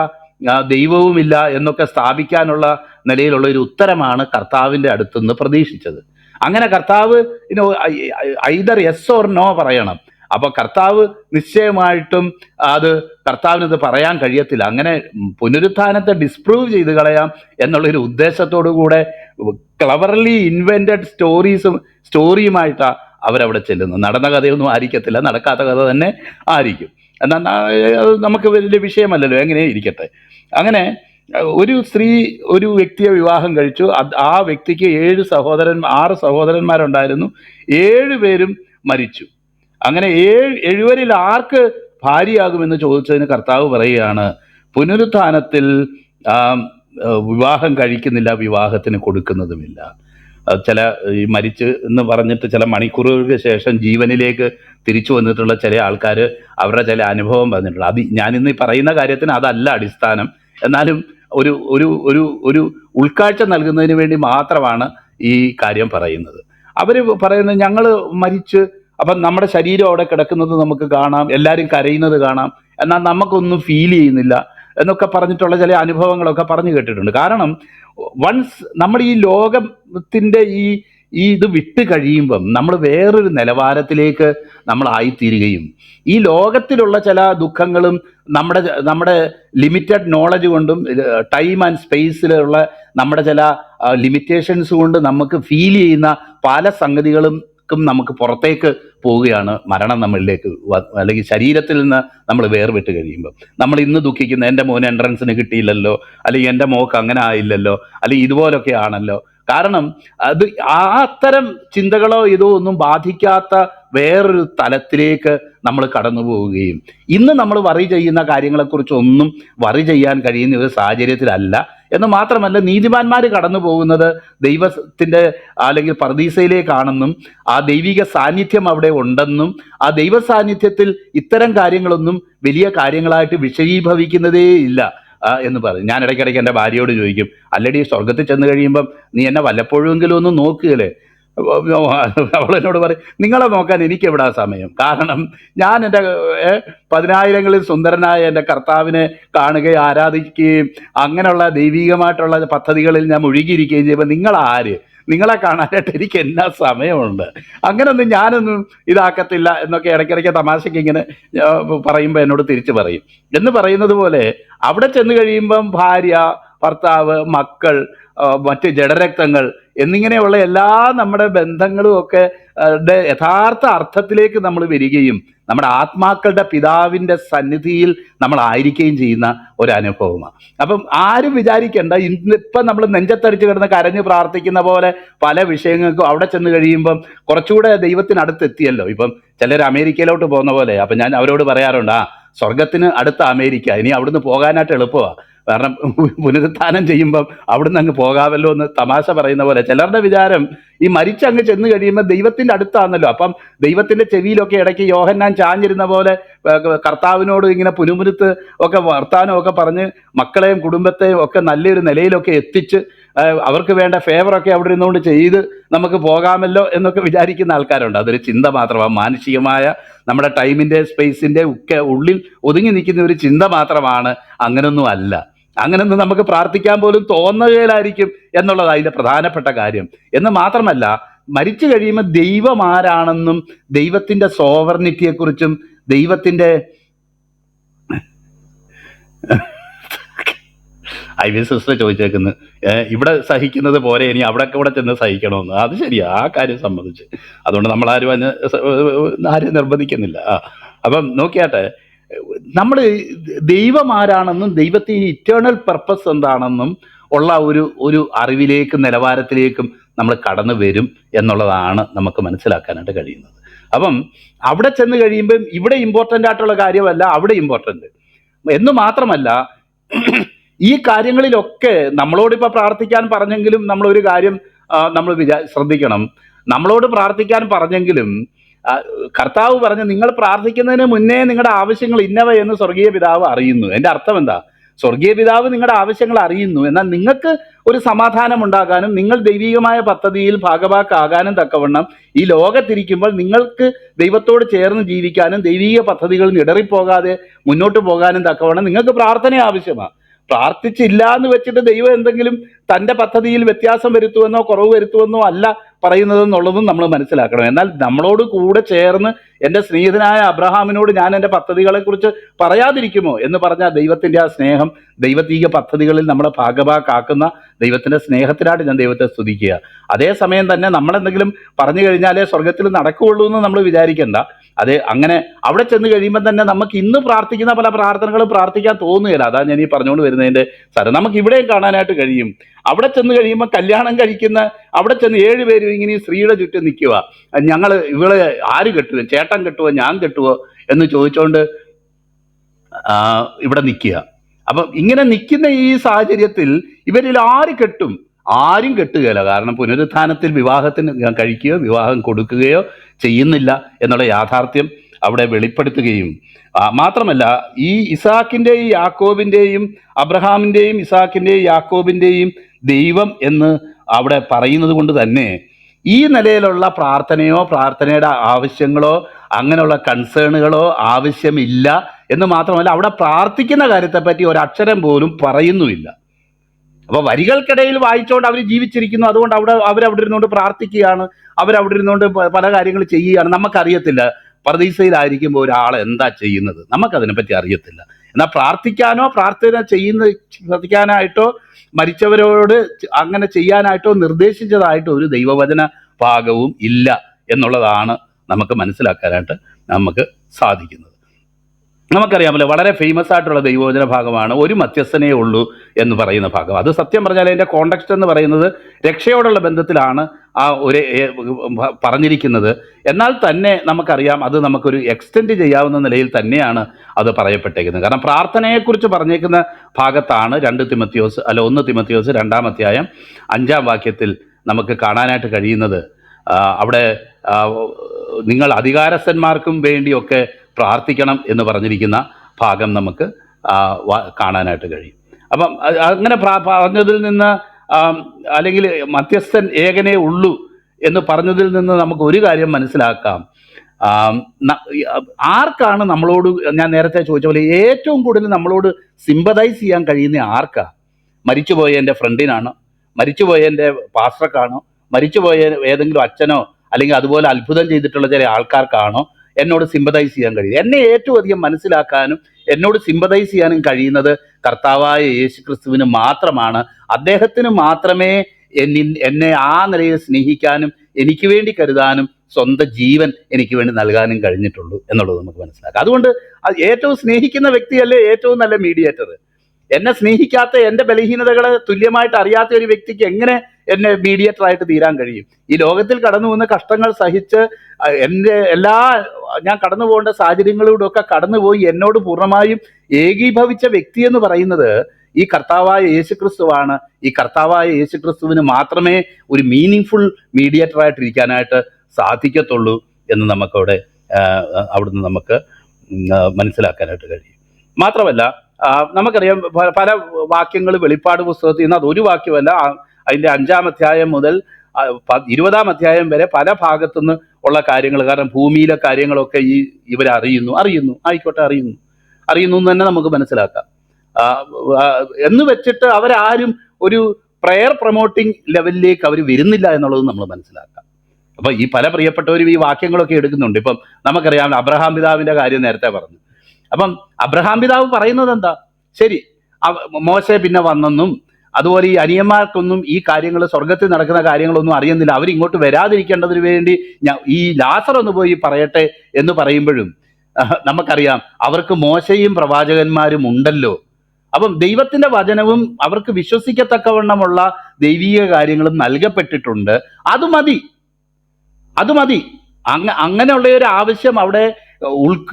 ദൈവവുമില്ല എന്നൊക്കെ സ്ഥാപിക്കാനുള്ള നിലയിലുള്ള ഒരു ഉത്തരമാണ് കർത്താവിന്റെ അടുത്തുനിന്ന് പ്രതീക്ഷിച്ചത്. അങ്ങനെ കർത്താവ് ഐദർ എസ് ഓർ നോ പറയണം. അപ്പോൾ കർത്താവ് നിശ്ചയമായിട്ടും അത് കർത്താവിനത് പറയാൻ കഴിയത്തില്ല. അങ്ങനെ പുനരുത്ഥാനത്തെ ഡിസ്പ്രൂവ് ചെയ്ത് കളയാം എന്നുള്ളൊരു ഉദ്ദേശത്തോടു കൂടെ ക്ലവർലി ഇൻവെന്റഡ് സ്റ്റോറീസും സ്റ്റോറിയുമായിട്ടാണ് അവരവിടെ ചെല്ലുന്നത്. നടന്ന കഥയൊന്നും ആയിരിക്കത്തില്ല. നടക്കാത്ത കഥ തന്നെ ആയിരിക്കും. എന്നാൽ നമുക്ക് വലിയ വിഷയമല്ലല്ലോ. എങ്ങനെ ഇരിക്കട്ടെ? അങ്ങനെ ഒരു സ്ത്രീ ഒരു വ്യക്തിയെ വിവാഹം കഴിച്ചു. ആ വ്യക്തിക്ക് ഏഴ് സഹോദരൻ ആറ് സഹോദരന്മാരുണ്ടായിരുന്നു. ഏഴ് പേരും മരിച്ചു. അങ്ങനെ ഏഴ് എഴുവരിൽ ആർക്ക് ഭാര്യയാകുമെന്ന് ചോദിച്ചതിന് കർത്താവ് പറയുകയാണ് പുനരുത്ഥാനത്തിൽ വിവാഹം കഴിക്കുന്നില്ല വിവാഹത്തിന് കൊടുക്കുന്നതുമില്ല. ചില ഈ മരിച്ച് എന്ന് പറഞ്ഞിട്ട് ചില മണിക്കൂറുകൾക്ക് ശേഷം ജീവനിലേക്ക് തിരിച്ചു വന്നിട്ടുള്ള ചില ആൾക്കാർ അവരുടെ ചില അനുഭവം പറഞ്ഞിട്ടുള്ളത് അത് ഞാനിന്ന് പറയുന്ന കാര്യത്തിന് അതല്ല അടിസ്ഥാനം. എന്നാലും ഒരു ഒരു ഒരു ഒരു ഉൾക്കാഴ്ച നൽകുന്നതിന് വേണ്ടി മാത്രമാണ് ഈ കാര്യം പറയുന്നത്. അവർ പറയുന്നത് ഞങ്ങൾ മരിച്ച് അപ്പം നമ്മുടെ ശരീരം അവിടെ കിടക്കുന്നത് നമുക്ക് കാണാം എല്ലാവരും കരയുന്നത് കാണാം എന്നാൽ നമുക്കൊന്നും ഫീൽ ചെയ്യുന്നില്ല എന്നൊക്കെ പറഞ്ഞിട്ടുള്ള ചില അനുഭവങ്ങളൊക്കെ പറഞ്ഞു കേട്ടിട്ടുണ്ട്. കാരണം വൺസ് നമ്മൾ ഈ ലോകത്തിന്റെ ഈ ഈ ഇത് വിട്ട് കഴിയുമ്പം നമ്മൾ വേറൊരു നിലവാരത്തിലേക്ക് നമ്മളായിത്തീരുകയും ഈ ലോകത്തിലുള്ള ചില ദുഃഖങ്ങളും നമ്മുടെ നമ്മുടെ ലിമിറ്റഡ് നോളജ് കൊണ്ടും ടൈം ആൻഡ് സ്പേസിലുള്ള നമ്മുടെ ചില ലിമിറ്റേഷൻസ് കൊണ്ട് നമുക്ക് ഫീൽ ചെയ്യുന്ന പല സംഗതികൾക്കും നമുക്ക് പുറത്തേക്ക് പോവുകയാണ് മരണം നമ്മളിലേക്ക് അല്ലെങ്കിൽ ശരീരത്തിൽ നിന്ന് നമ്മൾ വേർവിട്ട് കഴിയുമ്പോൾ നമ്മൾ ഇന്ന് ദുഃഖിക്കുന്ന എന്റെ മോന് എൻട്രൻസിന് കിട്ടിയില്ലല്ലോ അല്ലെങ്കിൽ എന്റെ മോക്ക് അങ്ങനെ ആയില്ലല്ലോ അല്ലെങ്കിൽ ഇതുപോലൊക്കെ ആണല്ലോ. കാരണം അത് ആ അത്തരം ചിന്തകളോ ഇതോ ഒന്നും ബാധിക്കാത്ത വേറൊരു തലത്തിലേക്ക് നമ്മൾ കടന്നു പോവുകയും ഇന്ന് നമ്മൾ വറി ചെയ്യുന്ന കാര്യങ്ങളെക്കുറിച്ചൊന്നും വറി ചെയ്യാൻ കഴിയുന്ന ഒരു സാഹചര്യത്തിലല്ല. എന്ന് മാത്രമല്ല നീതിമാന്മാർ കടന്നു പോകുന്നത് ദൈവത്തിന്റെ അല്ലെങ്കിൽ പ്രതീസയിലേക്കാണെന്നും ആ ദൈവിക സാന്നിധ്യം അവിടെ ഉണ്ടെന്നും ആ ദൈവ സാന്നിധ്യത്തിൽ ഇത്തരം കാര്യങ്ങളൊന്നും വലിയ കാര്യങ്ങളായിട്ട് വിഷയീഭവിക്കുന്നതേ ഇല്ല ആ, എന്ന് പറയും ഞാൻ ഇടയ്ക്കിടയ്ക്ക് എന്റെ ഭാര്യയോട് ചോദിക്കും അല്ലടി സ്വർഗത്തിൽ ചെന്ന് കഴിയുമ്പം നീ എന്നെ വല്ലപ്പോഴുമെങ്കിലും ഒന്ന് നോക്കുകയല്ലേ അവളെന്നോട് പറയും നിങ്ങളെ നോക്കാൻ എനിക്ക് എവിടാ സമയം? കാരണം ഞാൻ എന്റെ പതിനായിരങ്ങളിൽ സുന്ദരനായ എന്റെ കർത്താവിനെ കാണുകയും ആരാധിക്കുകയും അങ്ങനെയുള്ള ദൈവികമായിട്ടുള്ള പദ്ധതികളിൽ ഞാൻ മുഴുകിയിരിക്കുകയും ചെയ്യുമ്പോൾ നിങ്ങൾ ആര് നിങ്ങളെ കാണാനായിട്ട് എനിക്ക് എന്നാ സമയമുണ്ട്? അങ്ങനൊന്നും ഞാനൊന്നും ഇതാക്കത്തില്ല എന്നൊക്കെ ഇടയ്ക്കിടയ്ക്ക് തമാശയ്ക്ക് ഇങ്ങനെ പറയുമ്പോൾ എന്നോട് തിരിച്ചു പറയും. എന്ന് പറയുന്നത് പോലെ അവിടെ ചെന്ന് കഴിയുമ്പം ഭാര്യ ഭർത്താവ് മക്കൾ മറ്റ് ജഡരക്തങ്ങൾ എന്നിങ്ങനെയുള്ള എല്ലാ നമ്മുടെ ബന്ധങ്ങളും ഒക്കെ യഥാർത്ഥ അർത്ഥത്തിലേക്ക് നമ്മൾ വരികയും നമ്മുടെ ആത്മാക്കളുടെ പിതാവിന്റെ സന്നിധിയിൽ നമ്മൾ ആയിരിക്കുകയും ചെയ്യുന്ന ഒരു അനുഭവമാണ്. അപ്പം ആരും വിചാരിക്കേണ്ട ഇന്നിപ്പം നമ്മൾ നെഞ്ചത്തടിച്ച് കിടന്ന് കരഞ്ഞ് പ്രാർത്ഥിക്കുന്ന പോലെ പല വിഷയങ്ങൾക്കും അവിടെ ചെന്ന് കഴിയുമ്പം കുറച്ചുകൂടെ ദൈവത്തിനടുത്ത് എത്തിയല്ലോ ഇപ്പം ചിലർ അമേരിക്കയിലോട്ട് പോകുന്ന പോലെ. അപ്പം ഞാൻ അവരോട് പറയാറുണ്ട് ആ സ്വർഗത്തിന് അടുത്ത അമേരിക്ക. ഇനി അവിടുന്ന് പോകാനായിട്ട് എളുപ്പമാണ് കാരണം പുനരുത്ഥാനം ചെയ്യുമ്പം അവിടുന്ന് അങ്ങ് പോകാമല്ലോ എന്ന് തമാശ പറയുന്ന പോലെ. ചിലരുടെ വിചാരം ഈ മരിച്ച അങ്ങ് ചെന്ന് കഴിയുമ്പോൾ ദൈവത്തിന്റെ അടുത്താണല്ലോ. അപ്പം ദൈവത്തിന്റെ ചെവിയിലൊക്കെ ഇടയ്ക്ക് യോഹന്നാൻ ചാഞ്ഞിരുന്ന പോലെ കർത്താവിനോട് ഇങ്ങനെ പുനുമുരുത്ത് ഒക്കെ വർത്താനം ഒക്കെ പറഞ്ഞ് മക്കളെയും കുടുംബത്തെയും ഒക്കെ നല്ലൊരു നിലയിലൊക്കെ എത്തിച്ച് അവർക്ക് വേണ്ട ഫേവറൊക്കെ അവിടെ ഇരുന്നുകൊണ്ട് ചെയ്ത് നമുക്ക് പോകാമല്ലോ എന്നൊക്കെ വിചാരിക്കുന്ന ആൾക്കാരുണ്ട്. അതൊരു ചിന്ത മാത്രമാണ്. മാനുഷികമായ നമ്മുടെ ടൈമിന്റെ സ്പേസിന്റെ ഒക്കെ ഉള്ളിൽ ഒതുങ്ങി നിൽക്കുന്ന ഒരു ചിന്ത മാത്രമാണ്. അങ്ങനൊന്നും അല്ല. അങ്ങനൊന്നും നമുക്ക് പ്രാർത്ഥിക്കാൻ പോലും തോന്നുകയിലായിരിക്കും എന്നുള്ളത് അതിന്റെ പ്രധാനപ്പെട്ട കാര്യം. എന്ന് മാത്രമല്ല മരിച്ചു കഴിയുമ്പോൾ ദൈവം ആരാണെന്നും ദൈവത്തിന്റെ സോവർണിറ്റിയെക്കുറിച്ചും ദൈവത്തിന്റെ ഐ വി സിസ്റ്റർ ചോദിച്ചേക്കുന്നു ഇവിടെ സഹിക്കുന്നത് പോലെ ഇനി അവിടെ കൂടെ ചെന്ന് സഹിക്കണമെന്ന്. അത് ശരിയാ ആ കാര്യം സംബന്ധിച്ച് അതുകൊണ്ട് നമ്മളാരും അതിന് ആരും നിർബന്ധിക്കുന്നില്ല. ആ അപ്പം നോക്കിയാട്ടെ നമ്മൾ ദൈവം ആരാണെന്നും ദൈവത്തിന് ഇറ്റേണൽ പർപ്പസ് എന്താണെന്നും ഉള്ള ഒരു ഒരു അറിവിലേക്കും നിലവാരത്തിലേക്കും നമ്മൾ കടന്നു വരും എന്നുള്ളതാണ് നമുക്ക് മനസ്സിലാക്കാനായിട്ട് കഴിയുന്നത്. അപ്പം അവിടെ ചെന്ന് കഴിയുമ്പം ഇവിടെ ഇമ്പോർട്ടന്റ് ആയിട്ടുള്ള കാര്യമല്ല അവിടെ ഇമ്പോർട്ടന്റ് എന്ന് മാത്രമല്ല ഈ കാര്യങ്ങളിലൊക്കെ നമ്മളോടിപ്പോൾ പ്രാർത്ഥിക്കാൻ പറഞ്ഞെങ്കിലും നമ്മളൊരു കാര്യം നമ്മൾ വിചാ ശ്രദ്ധിക്കണം. നമ്മളോട് പ്രാർത്ഥിക്കാൻ പറഞ്ഞെങ്കിലും കർത്താവ് പറഞ്ഞു നിങ്ങൾ പ്രാർത്ഥിക്കുന്നതിന് മുന്നേ നിങ്ങളുടെ ആവശ്യങ്ങൾ ഇന്നവ എന്ന് സ്വർഗീയ പിതാവ് അറിയുന്നു. എന്റെ അർത്ഥം എന്താ? സ്വർഗീയ പിതാവ് നിങ്ങളുടെ ആവശ്യങ്ങൾ അറിയുന്നു. എന്നാൽ നിങ്ങൾക്ക് ഒരു സമാധാനം ഉണ്ടാകാനും നിങ്ങൾ ദൈവികമായ പദ്ധതിയിൽ ഭാഗഭാക്കാകാനും തക്കവണ്ണം ഈ ലോകത്തിരിക്കുമ്പോൾ നിങ്ങൾക്ക് ദൈവത്തോട് ചേർന്ന് ജീവിക്കാനും ദൈവിക പദ്ധതികളിൽ ഇടറിപ്പോകാതെ മുന്നോട്ട് പോകാനും തക്കവണ്ണം നിങ്ങൾക്ക് പ്രാർത്ഥന ആവശ്യമാണ്. പ്രാർത്ഥിച്ചില്ല എന്ന് വെച്ചിട്ട് ദൈവം എന്തെങ്കിലും തന്റെ പദ്ധതിയിൽ വ്യത്യാസം വരുത്തുമെന്നോ കുറവ് വരുത്തുമെന്നോ അല്ല പറയുന്നതെന്നുള്ളതും നമ്മൾ മനസ്സിലാക്കണം. എന്നാൽ നമ്മളോട് കൂടെ ചേർന്ന് എന്റെ സ്നേഹിതനായ അബ്രഹാമിനോട് ഞാൻ എന്റെ പദ്ധതികളെക്കുറിച്ച് പറയാതിരിക്കുമോ എന്ന് പറഞ്ഞാൽ ദൈവത്തിന്റെ ആ സ്നേഹം ദൈവതീക പദ്ധതികളിൽ നമ്മളെ ഭാഗഭാക്കാക്കുന്ന ദൈവത്തിന്റെ സ്നേഹത്തിനായിട്ട് ഞാൻ ദൈവത്തെ സ്തുതിക്കുക. അതേസമയം തന്നെ നമ്മളെന്തെങ്കിലും പറഞ്ഞു കഴിഞ്ഞാലേ സ്വർഗത്തിൽ നടക്കുകയുള്ളൂ എന്ന് നമ്മൾ വിചാരിക്കേണ്ട. അത് അങ്ങനെ അവിടെ ചെന്ന് കഴിയുമ്പോൾ തന്നെ നമുക്ക് ഇന്ന് പ്രാർത്ഥിക്കുന്ന പല പ്രാർത്ഥനകളും പ്രാർത്ഥിക്കാൻ തോന്നുകയില്ല. അതാണ് ഞാൻ ഈ പറഞ്ഞുകൊണ്ട് വരുന്നതിന്റെ സാരം. നമുക്ക് ഇവിടെയും കാണാനായിട്ട് കഴിയും. അവിടെ ചെന്ന് കഴിയുമ്പോൾ കല്യാണം കഴിക്കുന്ന അവിടെ ചെന്ന് ഏഴ് പേരും ഇങ്ങനെ സ്ത്രീയുടെ ചുറ്റും നിൽക്കുക ഞങ്ങൾ ഇവളെ ആര് കെട്ടുക ചേട്ടൻ കെട്ടുവോ? ഞാൻ കെട്ടുവോ? എന്ന് ചോദിച്ചുകൊണ്ട് ഇവിടെ നിൽക്കുക അപ്പം ഇങ്ങനെ നിൽക്കുന്ന ഈ സാഹചര്യത്തിൽ ഇവരിൽ ആര് കെട്ടും? ആരും കെട്ടുകയില്ല. കാരണം പുനരുത്ഥാനത്തിൽ വിവാഹത്തിന് കഴിക്കുകയോ വിവാഹം കൊടുക്കുകയോ ചെയ്യുന്നില്ല എന്നുള്ള യാഥാർത്ഥ്യം അവിടെ വെളിപ്പെടുത്തുകയും മാത്രമല്ല ഈ ഇസാക്കിന്റെയും യാക്കോബിന്റെയും അബ്രഹാമിന്റെയും ഇസാക്കിന്റെയും യാക്കോബിന്റെയും ദൈവം എന്ന് അവിടെ പറയുന്നത് കൊണ്ട് തന്നെ ഈ നിലയിലുള്ള പ്രാർത്ഥനയോ പ്രാർത്ഥനയുടെ ആവശ്യങ്ങളോ അങ്ങനെയുള്ള കൺസേണുകളോ ആവശ്യമില്ല എന്ന് മാത്രമല്ല അവിടെ പ്രാർത്ഥിക്കുന്ന കാര്യത്തെപ്പറ്റി ഒരക്ഷരം പോലും പറയുന്നുമില്ല. അപ്പോൾ വരികൾക്കിടയിൽ വായിച്ചുകൊണ്ട് അവർ ജീവിച്ചിരിക്കുന്നു. അതുകൊണ്ട് അവിടെ അവരവിടെ ഇരുന്നുകൊണ്ട് പ്രാർത്ഥിക്കുകയാണ്. അവരവിടെ ഇരുന്നുകൊണ്ട് പല കാര്യങ്ങൾ ചെയ്യുകയാണ്. നമുക്കറിയത്തില്ല. പ്രതീക്ഷയിലായിരിക്കുമ്പോൾ ഒരാൾ എന്താ ചെയ്യുന്നത്? നമുക്കതിനെപ്പറ്റി അറിയത്തില്ല. എന്നാൽ പ്രാർത്ഥിക്കാനോ പ്രാർത്ഥന ചെയ്യുന്ന പ്രാർത്ഥിക്കാനായിട്ടോ മരിച്ചവരോട് അങ്ങനെ ചെയ്യാനായിട്ടോ നിർദ്ദേശിച്ചതായിട്ടോ ഒരു ദൈവവചന ഭാഗവും ഇല്ല എന്നുള്ളതാണ് നമുക്ക് മനസ്സിലാക്കാനായിട്ട് നമുക്ക് സാധിക്കുന്നത്. നമുക്കറിയാമല്ലോ വളരെ ഫേമസ് ആയിട്ടുള്ള ദൈവവചന ഭാഗമാണ് ഒരു മധ്യസ്ഥനേ ഉള്ളൂ എന്ന് പറയുന്ന ഭാഗം. അത് സത്യം പറഞ്ഞാൽ അതിന്റെ കോണ്ടക്സ്റ്റ് എന്ന് പറയുന്നത് രക്ഷയോടുള്ള ബന്ധത്തിലാണ് ആ ഒരു പറഞ്ഞിരിക്കുന്നത്. എന്നാൽ തന്നെ നമുക്കറിയാം അത് നമുക്കൊരു എക്സ്റ്റെൻഡ് ചെയ്യാവുന്ന നിലയിൽ തന്നെയാണ് അത് പറയപ്പെട്ടേക്കുന്നത് കാരണം പ്രാർത്ഥനയെക്കുറിച്ച് പറഞ്ഞേക്കുന്ന ഭാഗത്താണ് രണ്ട് തിമത്തിയോസ് അല്ല ഒന്ന് തിമത്തിയോസ് രണ്ടാം അധ്യായം അഞ്ചാം വാക്യത്തിൽ നമുക്ക് കാണാനായിട്ട് കഴിയുന്നത്. അവിടെ നിങ്ങൾ അധികാരസ്ഥന്മാർക്കും വേണ്ടിയൊക്കെ പ്രാർത്ഥിക്കണം എന്ന് പറഞ്ഞിരിക്കുന്ന ഭാഗം നമുക്ക് കാണാനായിട്ട് കഴിയും. അപ്പം അങ്ങനെ പറഞ്ഞതിൽ നിന്ന് അല്ലെങ്കിൽ മധ്യസ്ഥൻ ഏകനേ ഉള്ളൂ എന്ന് പറഞ്ഞതിൽ നിന്ന് നമുക്ക് ഒരു കാര്യം മനസ്സിലാക്കാം. ആർക്കാണ് നമ്മളോട് ഞാൻ നേരത്തെ ചോദിച്ച പോലെ ഏറ്റവും കൂടുതൽ നമ്മളോട് സിമ്പതൈസ് ചെയ്യാൻ കഴിയുന്ന ആർക്കാ? മരിച്ചുപോയ എന്റെ ഫ്രണ്ടിനാണോ? മരിച്ചുപോയ എന്റെ പാസ്റ്റർക്കാണോ മരിച്ചുപോയ ഏതെങ്കിലും അച്ഛനോ അല്ലെങ്കിൽ അതുപോലെ അത്ഭുതം ചെയ്തിട്ടുള്ള ചില ആൾക്കാർക്കാണോ? എന്നോട് സിമ്പതൈസ് ചെയ്യാൻ കഴിയും. എന്നെ ഏറ്റവും അധികം മനസ്സിലാക്കാനും എന്നോട് സിമ്പതൈസ് ചെയ്യാനും കഴിയുന്നത് കർത്താവായ യേശു ക്രിസ്തുവിന് മാത്രമാണ്. അദ്ദേഹത്തിന് മാത്രമേ എന്നി എന്നെ ആ നിലയിൽ സ്നേഹിക്കാനും എനിക്ക് വേണ്ടി കരുതാനും സ്വന്തം ജീവൻ എനിക്ക് വേണ്ടി നൽകാനും കഴിഞ്ഞിട്ടുള്ളൂ എന്നുള്ളത് നമുക്ക് മനസ്സിലാക്കാം. അതുകൊണ്ട് ഏറ്റവും സ്നേഹിക്കുന്ന വ്യക്തിയല്ലേ ഏറ്റവും നല്ല മീഡിയേറ്റർ എന്നെ സ്നേഹിക്കാത്ത എന്റെ ബലഹീനതകളെ തുല്യമായിട്ട് അറിയാത്ത ഒരു വ്യക്തിക്ക് എങ്ങനെ എന്നെ മീഡിയേറ്റർ ആയിട്ട് തീരാൻ കഴിയും. ഈ ലോകത്തിൽ കടന്നു പോകുന്ന കഷ്ടങ്ങൾ സഹിച്ച് എന്റെ എല്ലാ ഞാൻ കടന്നു പോകേണ്ട സാഹചര്യങ്ങളിലൂടെയൊക്കെ കടന്നുപോയി എന്നോട് പൂർണമായും ഏകീഭവിച്ച വ്യക്തി എന്ന് പറയുന്നത് ഈ കർത്താവായ യേശുക്രിസ്തുവാണ്. ഈ കർത്താവായ യേശുക്രിസ്തുവിന് മാത്രമേ ഒരു മീനിങ് ഫുൾ മീഡിയേറ്റർ ആയിട്ടിരിക്കാനായിട്ട് സാധിക്കത്തുള്ളൂ എന്ന് നമുക്കവിടെ അവിടുന്ന് നമുക്ക് മനസ്സിലാക്കാനായിട്ട് കഴിയും. മാത്രമല്ല നമുക്കറിയാം പല വാക്യങ്ങൾ വെളിപ്പാട് പുസ്തകത്തിൽ നിന്ന് അതൊരു വാക്യമല്ല അതിന്റെ അഞ്ചാം അധ്യായം മുതൽ ഇരുപതാം അധ്യായം വരെ പല ഭാഗത്തുനിന്ന് ഉള്ള കാര്യങ്ങൾ. കാരണം ഭൂമിയിലെ കാര്യങ്ങളൊക്കെ ഈ ഇവർ അറിയുന്നു. ആയിക്കോട്ടെ അറിയുന്നു. അറിയുന്നു എന്ന് തന്നെ നമുക്ക് മനസ്സിലാക്കാം. എന്ന് വെച്ചിട്ട് അവരാരും ഒരു പ്രെയർ പ്രൊമോട്ടിംഗ് ലെവലിലേക്ക് അവർ വരുന്നില്ല എന്നുള്ളത് നമ്മൾ മനസ്സിലാക്കാം. അപ്പൊ ഈ പല പ്രിയപ്പെട്ടവരും ഈ വാക്യങ്ങളൊക്കെ എടുക്കുന്നുണ്ട്. ഇപ്പം നമുക്കറിയാം അബ്രഹാം പിതാവിന്റെ കാര്യം നേരത്തെ പറഞ്ഞു. അപ്പം അബ്രഹാം പിതാവ് പറയുന്നത് എന്താ? ശരി മോശ പിന്നെ വന്നെന്നും അതുപോലെ ഈ അനിയന്മാർക്കൊന്നും ഈ കാര്യങ്ങൾ സ്വർഗത്തിൽ നടക്കുന്ന കാര്യങ്ങളൊന്നും അറിയുന്നില്ല. അവരിങ്ങോട്ട് വരാതിരിക്കേണ്ടതിന് വേണ്ടി ഈ ലാസർ ഒന്ന് പോയി പറയട്ടെ എന്ന് പറയുമ്പോഴും നമുക്കറിയാം അവർക്ക് മോശയും പ്രവാചകന്മാരും ഉണ്ടല്ലോ. അപ്പം ദൈവത്തിന്റെ വചനവും അവർക്ക് വിശ്വസിക്കത്തക്കവണ്ണമുള്ള ദൈവീക കാര്യങ്ങളും നൽകപ്പെട്ടിട്ടുണ്ട്. അത് മതി. അത് മതി. അങ്ങ അങ്ങനെയുള്ള ഒരു ആവശ്യം അവിടെ ഉൾ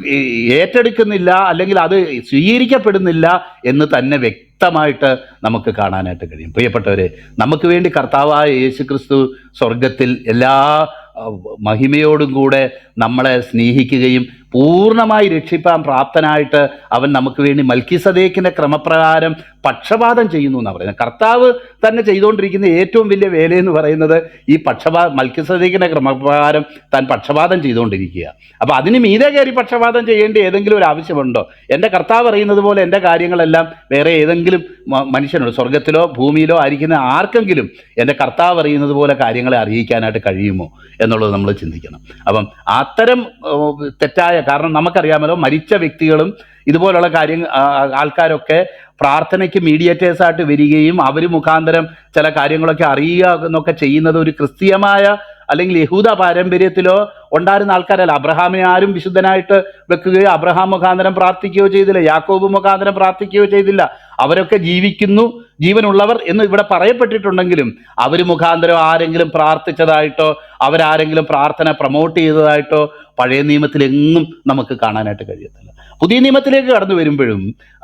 ഏറ്റെടുക്കുന്നില്ല അല്ലെങ്കിൽ അത് സ്വീകരിക്കപ്പെടുന്നില്ല എന്ന് തന്നെ വ്യക്തമായിട്ട് നമുക്ക് കാണാനായിട്ട് കഴിയും. പ്രിയപ്പെട്ടവരെ നമുക്ക് വേണ്ടി കർത്താവായ യേശുക്രിസ്തു സ്വർഗത്തിൽ എല്ലാ മഹിമയോടും കൂടെ നമ്മളെ സ്നേഹിക്കുകയും പൂർണമായി രക്ഷിപ്പാൻ പ്രാപ്തനായിട്ട് അവൻ നമുക്ക് വേണ്ടി മൽക്കിസദേക്കിന്റെ ക്രമപ്രകാരം പക്ഷപാതം ചെയ്യുന്നു എന്നാണ് പറയുന്നത്. കർത്താവ് തന്നെ ചെയ്തുകൊണ്ടിരിക്കുന്ന ഏറ്റവും വലിയ വേലയെന്ന് പറയുന്നത് ഈ പക്ഷപാ മൽക്കിസദേക്കിന്റെ ക്രമപ്രകാരം താൻ പക്ഷപാതം ചെയ്തുകൊണ്ടിരിക്കുക. അപ്പോൾ അതിന് മീതെ കയറി പക്ഷപാതം ചെയ്യേണ്ട ഏതെങ്കിലും ഒരു ആവശ്യമുണ്ടോ? എന്റെ കർത്താവ് അറിയുന്നത് പോലെ എന്റെ കാര്യങ്ങളെല്ലാം വേറെ ഏതെങ്കിലും മനുഷ്യനോട് സ്വർഗത്തിലോ ഭൂമിയിലോ ആയിരിക്കുന്ന ആർക്കെങ്കിലും എന്റെ കർത്താവ് അറിയുന്നത് പോലെ കാര്യങ്ങളെ അറിയിക്കാനായിട്ട് കഴിയുമോ എന്നുള്ളത് നമ്മൾ ചിന്തിക്കണം. അപ്പം അത്തരം ഏഹ്, തെറ്റായ കാരണം നമുക്കറിയാമല്ലോ. മരിച്ച വ്യക്തികളും ഇതുപോലുള്ള കാര്യം ആൾക്കാരൊക്കെ പ്രാർത്ഥനയ്ക്ക് മീഡിയേറ്റേഴ്സ് ആയിട്ട് വരികയും അവർ മുഖാന്തരം ചില കാര്യങ്ങളൊക്കെ അറിയുക എന്നൊക്കെ ചെയ്യുന്നത് ഒരു ക്രിസ്തീയമായ അല്ലെങ്കിൽ യഹൂദ പാരമ്പര്യത്തിലോ ഉണ്ടായിരുന്ന ആൾക്കാരല്ല. അബ്രഹാമിനെ ആരും വിശുദ്ധനായിട്ട് വെക്കുകയോ അബ്രഹാം മുഖാന്തരം പ്രാർത്ഥിക്കുകയോ ചെയ്തില്ല. യാക്കോബ് മുഖാന്തരം പ്രാർത്ഥിക്കുകയോ ചെയ്തില്ല. അവരൊക്കെ ജീവിക്കുന്നു ജീവനുള്ളവർ എന്ന് ഇവിടെ പറയപ്പെട്ടിട്ടുണ്ടെങ്കിലും അവർ മുഖാന്തരം ആരെങ്കിലും പ്രാർത്ഥിച്ചതായിട്ടോ അവരാരെങ്കിലും പ്രാർത്ഥന പ്രൊമോട്ട് ചെയ്തതായിട്ടോ പഴയ നിയമത്തിലെങ്ങും നമുക്ക് കാണാനായിട്ട് കഴിയത്തില്ല. പുതിയ നിയമത്തിലേക്ക് കടന്നു വരുമ്പോഴും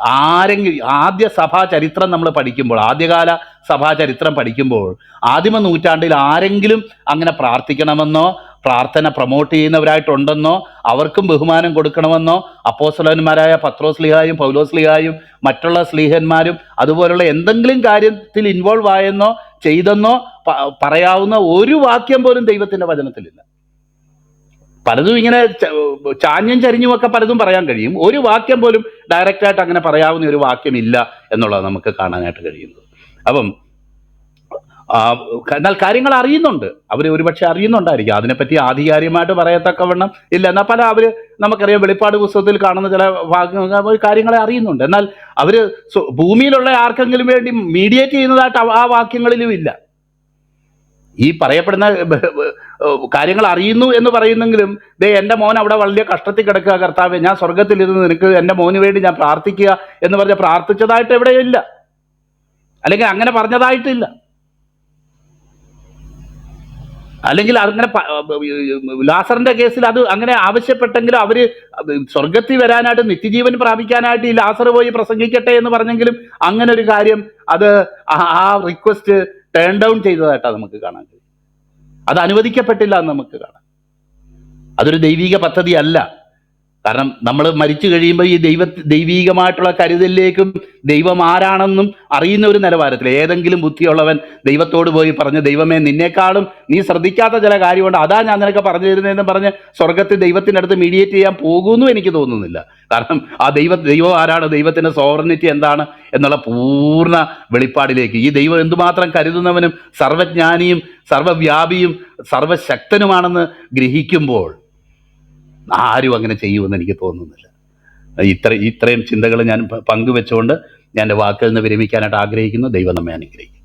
ആരെങ്കിലും ആദ്യ സഭാ ചരിത്രം നമ്മൾ പഠിക്കുമ്പോൾ ആദ്യകാല സഭാ ചരിത്രം പഠിക്കുമ്പോൾ ആദിമ നൂറ്റാണ്ടിൽ ആരെങ്കിലും അങ്ങനെ പ്രാർത്ഥിക്കണമെന്നോ പ്രാർത്ഥന പ്രൊമോട്ട് ചെയ്യുന്നവരായിട്ടുണ്ടെന്നോ അവർക്കും ബഹുമാനം കൊടുക്കണമെന്നോ അപ്പോസ്തലന്മാരായ പത്രോസ് സ്ലിഹായും പൗലോസ് സ്ലിഹായും മറ്റുള്ള സ്ലീഹന്മാരും അതുപോലുള്ള എന്തെങ്കിലും കാര്യത്തിൽ ഇൻവോൾവ് ആയെന്നോ ചെയ്തെന്നോ പറയാവുന്ന ഒരു വാക്യം പോലും ദൈവത്തിന്റെ വചനത്തിലില്ല. പലതും ഇങ്ങനെ ചാഞ്ഞും ചരിഞ്ഞും ഒക്കെ പലതും പറയാൻ കഴിയും. ഒരു വാക്യം പോലും ഡയറക്റ്റ് ആയിട്ട് അങ്ങനെ പറയാവുന്ന ഒരു വാക്യം ഇല്ല എന്നുള്ളത് നമുക്ക് കാണാനായിട്ട് കഴിയുന്നത്. അപ്പം എന്നാൽ കാര്യങ്ങൾ അറിയുന്നുണ്ട്. അവർ ഒരുപക്ഷെ അറിയുന്നുണ്ടായിരിക്കും. അതിനെപ്പറ്റി ആധികാരികമായിട്ട് പറയത്തക്കവണ്ണം ഇല്ല. എന്നാൽ പല അവർ നമുക്കറിയാം വെളിപ്പാട് പുസ്തകത്തിൽ കാണുന്ന ചില ഭാഗങ്ങൾ കാര്യങ്ങളെ അറിയുന്നുണ്ട്. എന്നാൽ അവർ ഭൂമിയിലുള്ള ആർക്കെങ്കിലും വേണ്ടി മീഡിയേറ്റ് ചെയ്യുന്നതായിട്ട് ആ- വാക്യങ്ങളിലും ഇല്ല. ഈ പറയപ്പെടുന്ന കാര്യങ്ങൾ അറിയുന്നു എന്ന് പറയുന്നെങ്കിലും ദേ എന്റെ മോൻ അവിടെ വലിയ കഷ്ടത്തിൽ കിടക്കുക കർത്താവ് ഞാൻ സ്വർഗത്തിലിരുന്ന് നിനക്ക് എന്റെ മോന് വേണ്ടി ഞാൻ പ്രാർത്ഥിക്കുക എന്ന് പറഞ്ഞ പ്രാർത്ഥിച്ചതായിട്ട് എവിടെയും ഇല്ല. അല്ലെങ്കിൽ അങ്ങനെ പറഞ്ഞതായിട്ടില്ല. അല്ലെങ്കിൽ അങ്ങനെ ലാസറിന്റെ കേസിൽ അത് അങ്ങനെ ആവശ്യപ്പെട്ടെങ്കിലും അവർ സ്വർഗത്തിൽ വരാനായിട്ട് നിത്യജീവൻ പ്രാപിക്കാനായിട്ട് ഈ ലാസർ പോയി പ്രസംഗിക്കട്ടെ എന്ന് പറഞ്ഞെങ്കിലും അങ്ങനെ ഒരു കാര്യം അത് ആ- റിക്വസ്റ്റ് ടേൺ ഡൗൺ ചെയ്തതായിട്ടാണ് നമുക്ക് കാണാൻ കഴിയും അത് അനുവദിക്കപ്പെട്ടില്ല എന്ന് നമുക്ക് കാണാം. അതൊരു ദൈവിക പദ്ധതി അല്ല കാരണം നമ്മൾ മരിച്ചു കഴിയുമ്പോൾ ഈ ദൈവ ദൈവീകമായിട്ടുള്ള കരുതലിലേക്കും ദൈവം ആരാണെന്നും അറിയുന്ന ഒരു നിലവാരത്തിൽ ഏതെങ്കിലും ബുദ്ധിയുള്ളവൻ ദൈവത്തോട് പോയി പറഞ്ഞ് ദൈവമേ നിന്നേക്കാളും നീ ശ്രദ്ധിക്കാത്ത ചില കാര്യമുണ്ട്. അതാ ഞാൻ നിനക്ക് പറഞ്ഞു തരുന്നതെന്ന് പറഞ്ഞ് സ്വർഗത്തിൽ ദൈവത്തിന്റെ അടുത്ത് മീഡിയേറ്റ് ചെയ്യാൻ പോകുമെന്നും എനിക്ക് തോന്നുന്നില്ല. കാരണം ആ ദൈവ ദൈവം ആരാണ്? ദൈവത്തിന്റെ സോവർണിറ്റി എന്താണ്? എന്നുള്ള പൂർണ വെളിപ്പാടിലേക്ക്. ഈ ദൈവം എന്തുമാത്രം കരുതുന്നവനും സർവജ്ഞാനിയും സർവവ്യാപിയും സർവശക്തനുമാണെന്ന് ഗ്രഹിക്കുമ്പോൾ ആരും അങ്ങനെ ചെയ്യുമെന്ന് എനിക്ക് തോന്നുന്നില്ല. ഇത്ര ഇത്രയും ചിന്തകൾ ഞാൻ പങ്കുവെച്ചുകൊണ്ട് ഞാൻ എന്റെ വാക്കിൽ നിന്ന് വിരമിക്കാനായിട്ട് ആഗ്രഹിക്കുന്നു. ദൈവം നമ്മെ അനുഗ്രഹിക്കും.